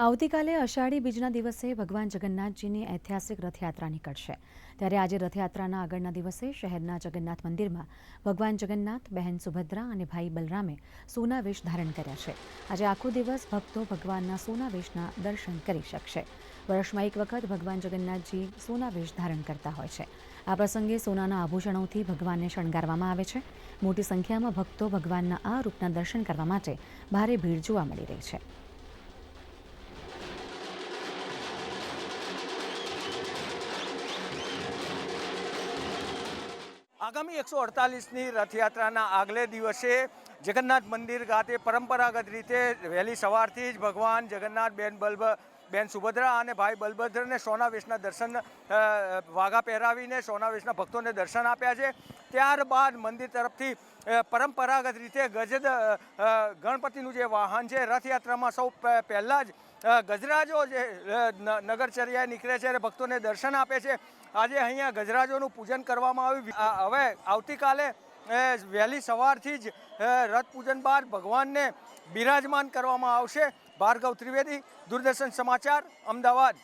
આવતીકાલે અષાઢી બીજના દિવસે ભગવાન જગન્નાથજીની ઐતિહાસિક રથયાત્રા નીકળશે. ત્યારે આજે રથયાત્રાના આગળના દિવસે શહેરના જગન્નાથ મંદિરમાં ભગવાન જગન્નાથ, બહેન સુભદ્રા અને ભાઈ બલરામે સોના વેશ ધારણ કર્યા છે. આજે આખો દિવસ ભક્તો ભગવાનના સોના વેશના દર્શન કરી શકશે. વર્ષમાં એક વખત ભગવાન જગન્નાથજી સોના વેશ ધારણ કરતા હોય છે. આ પ્રસંગે સોનાના આભૂષણોથી ભગવાનને શણગારવામાં આવે છે. મોટી સંખ્યામાં ભક્તો ભગવાનના આ રૂપના દર્શન કરવા માટે ભારે ભીડ જોવા મળી રહી છે. આગામી એકસો અડતાલીસની રથયાત્રાના આગલે દિવસે જગન્નાથ મંદિર ખાતે પરંપરાગત રીતે વહેલી સવારથી જ ભગવાન જગન્નાથ બેન બલ્બ બેન સુભદ્રા અને ભાઈ બલભદ્રને સોનાવેશના દર્શન વાઘા પહેરાવીને સોનાવેશના ભક્તોને દર્શન આપ્યા છે. ત્યારબાદ મંદિર તરફથી પરંપરાગત રીતે ગજદ ગણપતિનું જે વાહન છે, રથયાત્રામાં સૌ પહેલાં જ ગજરાજો જે નગરચર્યાએ નીકળે છે અને ભક્તોને દર્શન આપે છે. આજે અહીંયા ગજરાજોનું પૂજન કરવામાં આવ્યું. હવે આવતીકાલે વહેલી સવારથી જ રથ પૂજન બાદ ભગવાનને બિરાજમાન કરવામાં આવશે. ભાર્ગવ ત્રિવેદી, દૂરદર્શન સમાચાર, અમદાવાદ.